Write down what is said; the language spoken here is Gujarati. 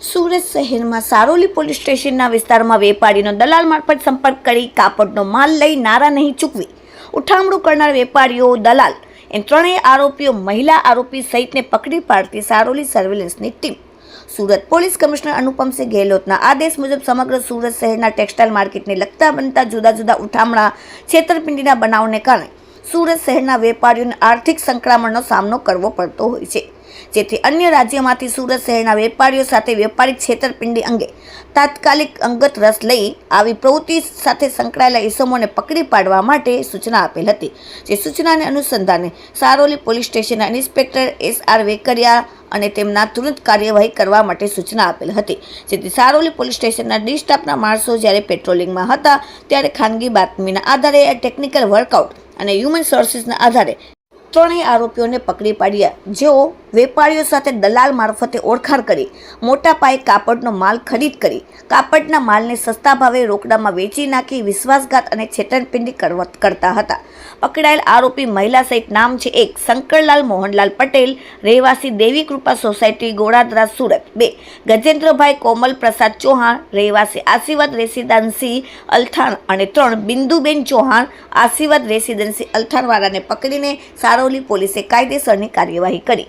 સુરત શહેરમાં સારોલી પોલીસ સ્ટેશનના વિસ્તારમાં વેપારીનો દલાલ મારફત સંપર્ક કરી કાપડનો માલ લઈ નારા નહીં ચૂકવી. ઉઠામણું કરનાર વેપારીઓ દલાલ. એમ ત્રણેય આરોપીઓ મહિલા આરોપી સહિતને પકડી પાડતી Saroli સર્વેલન્સની team. Surat police commissioner Anupamsinh ગેહલોતના આદેશ મુજબ સમગ્ર સુરત શહેરના ટેક્સટાઇલ માર્કેટને લગતા બનતા જુદા જુદા ઉઠામણા છેતરપિંડીના બનાવને કારણે સુરત શહેરના વેપારીઓને આર્થિક સંક્રમણનો સામનો કરવો પડતો હોય છે. જેથી અન્ય રાજ્યમાંથી સુરત શહેરના વેપારીઓ સાથે વેપારિક છેતરપિંડી અંગે તાત્કાલિક અંગત રસ લઈ આવી પ્રવૃત્તિ સાથે સંકળાયેલા ઇસમોને પકડી પાડવા માટે સૂચના આપેલ હતી. જે સૂચનાને અનુસંધાને સારોલી પોલીસ સ્ટેશનના ઇન્સ્પેક્ટર એસ આર વેકરિયા અને તેમના તુરંત કાર્યવાહી કરવા માટે સૂચના આપેલ હતી. જેથી સારોલી પોલીસ સ્ટેશનના ડી સ્ટાફના માણસો જ્યારે પેટ્રોલિંગમાં હતા ત્યારે ખાનગી બાતમીના આધારે ટેકનિકલ વર્કઆઉટ અને હ્યુમન સોર્સિસના આધારે ત્રણેય આરોપીઓને પકડી પાડ્યા. જેઓ વેપારીઓ સાથે દલાલ મારફતે ઓળખાણ કરી, મોટા પાયે કાપડનો માલ ખરીદ કરી, કાપડના માલને સસ્તા ભાવે રોકડામાં વેચી નાખી વિશ્વાસઘાત અને છેતરપિંડી કરતા હતા. પકડાયેલ આરોપી મહિલા સહિત નામ છે એક, શંકરલાલ મોહનલાલ પટેલ, રહેવાસી દેવી કૃપા સોસાયટી ગોળાદરા સુરત. બે, ગજેન્દ્રભાઈ કોમલ પ્રસાદ ચૌહાણ, રહેવાસી આશીર્વાદ રેસિડેન્સી અલથાણ અને ત્રણ, બિંદુબેન ચૌહાણ, આશીર્વાદ રેસિડેન્સી અલથાણવાળાને પકડીને સારોલી પોલીસે કાયદેસરની કાર્યવાહી કરી.